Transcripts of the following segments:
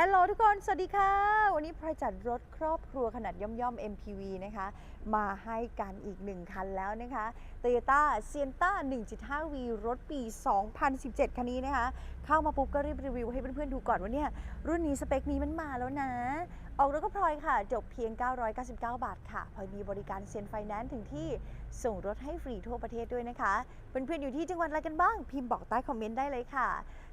ฮัลโหลทุกคน สวัสดีค่ะ วันนี้พลอยจัดรถครอบครัวขนาดย่อมย่อมๆ MPV นะคะ มาให้กันอีกหนึ่งคันแล้วนะคะ Toyota Sienna 1.5V รถปี 2017 คันนี้นะคะ เข้ามาปุ๊บก็รีบรีวิวให้เพื่อนๆดูก่อนว่าเนี่ย รุ่นนี้สเปคนี้มันมาแล้วนะ ออกรถก็พลอยค่ะ จบเพียง 999 บาทค่ะ พลอยมีบริการเซ็นไฟแนนซ์ถึงที่ส่งรถให้ฟรีทั่วประเทศด้วยนะคะ เพื่อนๆอยู่ที่จังหวัดอะไรกันบ้าง พิมพ์บอกใต้คอมเมนต์ได้เลยค่ะ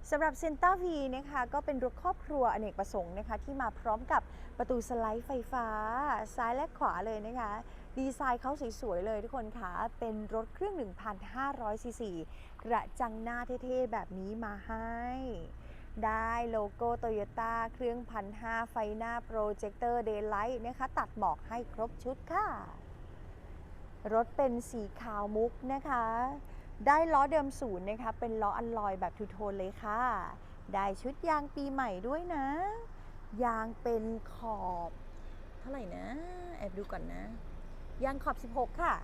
สำหรับ c e n t a V นะคะก็เป็นรถครอบครัวอเนกประสงค์นะคะ ที่มาพร้อมกับประตูสไลด์ไฟฟ้า ซ้ายและขวาเลยนะคะ ดีไซน์เขาสวยๆเลยทุกคนค่ะ เป็นรถเครื่อง 1,500ซีซีกระจังหน้าเท่ๆ แบบนี้มาให้ ได้โลโก้โตโยต้าเครื่องพันห้าไฟหน้าโปรเจคเตอร์เดย์ไลท์นะคะ ตัดหมอกให้ครบชุดค่ะ รถเป็นสีขาวมุกนะคะ ได้ล้อเดิมศูนย์นะคะ เป็นล้ออัลลอยแบบทูโทนเลยค่ะ ได้ชุดยางปีใหม่ด้วยนะ ยางเป็นขอบ เท่าไหร่นะ แอบดูก่อนนะ ยางขอบ 16 ค่ะ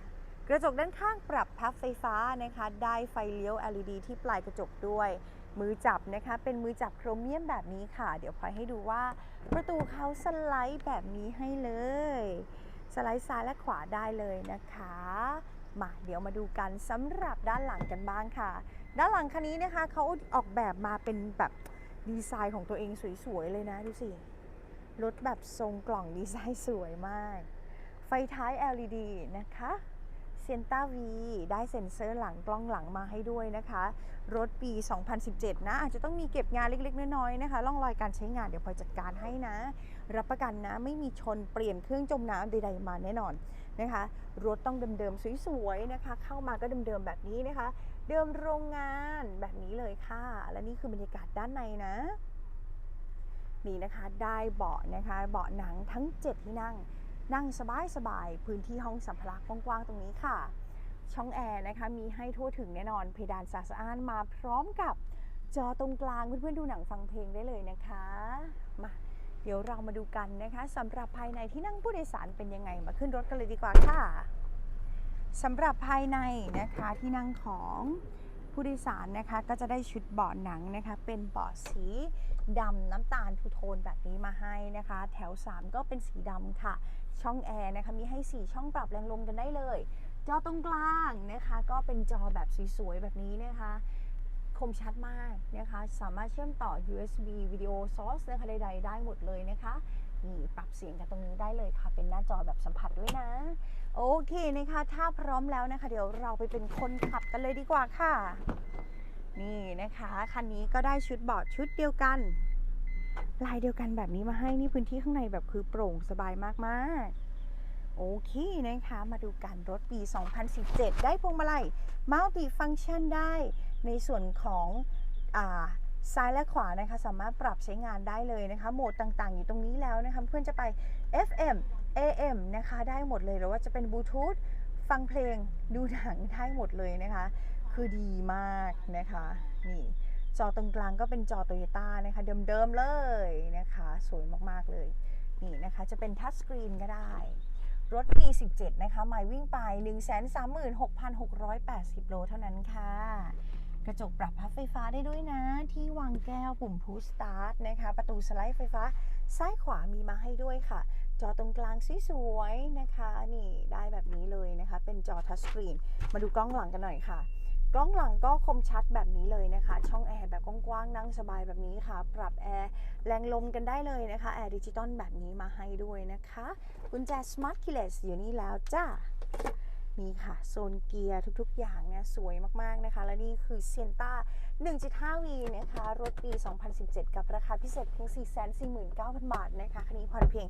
กระจกด้านข้างปรับพับไฟฟ้านะคะได้ไฟเลี้ยว LED ที่ปลายกระจกด้วย มือจับนะคะเป็นมือจับโครเมียมแบบนี้ค่ะ เดี๋ยวพลอยให้ดูว่าประตูเขาสไลด์แบบนี้ให้เลย สไลด์ซ้ายและขวาได้เลยนะคะมาเดี๋ยวมาดูกันสำหรับด้านหลังกันบ้างค่ะ ด้านหลังคันนี้นะคะเขาออกแบบมาเป็นแบบดีไซน์ของตัวเองสวยๆเลยนะดูสิรถแบบทรงกล่องดีไซน์สวยมาก ไฟท้าย LED นะคะ เซนต้า V ได้เซ็นเซอร์หลังกล้องหลังมาให้ด้วยนะคะ รถปี 2017 นะ อาจจะต้องมีเก็บงานเล็กๆ น้อยๆนะคะร่องรอยการใช้งานเดี๋ยวพลอยจัดการให้นะ รับประกันนะไม่มีชนเปลี่ยนเครื่องจมน้ำใดๆมาแน่นอนนะคะ รถต้องเดิมๆสวยๆนะคะ เข้ามาก็เดิมๆแบบนี้นะคะ เดิมโรงงานแบบนี้เลยค่ะ และนี่คือบรรยากาศด้านในนะนี่นะคะได้เบาะนะคะเบาะหนังทั้ง 7 ที่นั่ง นั่งสบายๆพื้นที่ห้องสัมภาระกว้างๆตรงนี้ค่ะ ช่องแอร์นะคะมีให้ทั่วถึงแน่นอนเพดานสะอาดมาพร้อมกับจอตรงกลางเพื่อนๆดูหนังฟังเพลงได้เลยนะคะมาเดี๋ยวเรามาดูกันนะคะสำหรับภายในที่นั่งผู้โดยสารเป็นยังไงมาขึ้นรถกันเลยดีกว่าค่ะสำหรับภายในนะคะที่นั่งของผู้โดยสารนะคะก็จะได้ชุดเบาะหนังนะคะเป็นเบาะสี ดำน้ำตาลทูโทนแบบนี้มาให้นะคะ แถว 3 ก็เป็นสีดำค่ะ ช่องแอร์นะคะมีให้ 4 ช่องปรับแรงลมกันได้เลย จอตรงกลางนะคะ ก็เป็นจอแบบสวยๆแบบนี้นะคะคมชัดมากนะคะ สามารถเชื่อมต่อ USB วิดีโอซอสนะคะใดๆได้หมดเลยนะคะนี่ปรับเสียงกันตรงนี้ได้เลยค่ะ เป็นหน้าจอแบบสัมผัสด้วยนะ โอเคนะคะ ถ้าพร้อมแล้วนะคะ เดี๋ยวเราไปเป็นคนขับกันเลยดีกว่าค่ะ นี่นะคะคันนี้ก็ได้ชุดเบาะชุดเดียวกัน ลายเดียวกันแบบนี้มาให้นี่พื้นที่ข้างในแบบคือโปร่งสบายมากๆ โอเคนะคะ มาดูกันรถปี 2017 ได้พวงมาลัยมัลติฟังชันได้ ในส่วนของอาซ้ายและขวานะคะสามารถปรับใช้งานได้เลยนะคะ โหมดต่างๆ อยู่ตรงนี้แล้วนะคะเพื่อนจะไป FM AM นะคะ ได้หมดเลยหรือว่าจะเป็นบลูทูธฟังเพลงดูหนังได้หมดเลยนะคะ คือดีมากนะคะนี่จอตรงกลางก็เป็นจอโตโยต้านะคะเดิมๆเลยนะคะสวยมากๆเลยนี่นะคะจะเป็นทัชสกรีนก็ได้ รถปี 17 นะคะหมายวิ่งไป 136,680 โลเท่านั้นค่ะ กระจกปรับพับไฟฟ้าได้ด้วยนะ ที่วางแก้วปุ่มพุชสตาร์ทนะคะ ประตูสไลด์ไฟฟ้า ซ้ายขวามีมาให้ด้วยค่ะ จอตรงกลางสวยๆนะคะ นี่ได้แบบนี้เลยนะคะ เป็นจอทัชสกรีน มาดูกล้องหลังกันหน่อยค่ะ กล้องหลังก็คมชัดแบบนี้เลยนะคะ ช่องแอร์แบบกว้างๆนั่งสบายแบบนี้ค่ะ ปรับแอร์แรงลมกันได้เลยนะคะแอร์ดิจิตอลแบบนี้มาให้ด้วยนะคะกุญแจ Smart Keyless อยู่นี่แล้วจ้านี่ค่ะ โซนเกียร์ทุกๆ อย่างเนี่ยสวยมากๆนะคะ และนี่คือ s i e n t a 1.5V นะคะ รถปี 2017 กับราคาพิเศษเพียง 449,000 บาทนะคะคันนี้ผ่อนเพียง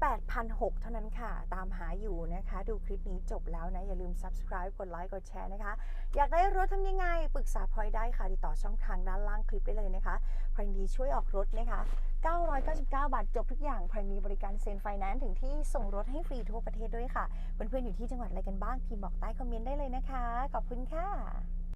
8,600เท่านั้นค่ะ ตามหาอยู่นะคะ ดูคลิปนี้จบแล้วนะ อย่าลืม subscribe กดไลค์กดแชร์นะคะ อยากได้รถทำยังไง ปรึกษาพลอยได้ค่ะ ติดต่อช่องทางด้านล่างคลิปได้เลยนะคะพลอยดีช่วยออกรถนะคะ 999 บาทจบทุกอย่างพลอยมีบริการเซ็นไฟแนนซ์ถึงที่ส่งรถให้ฟรีทั่วประเทศด้วยค่ะ เพื่อนๆอยู่ที่จังหวัดอะไรกันบ้างพิมพ์บอกใต้คอมเมนต์ได้เลยนะคะ ขอบคุณค่ะ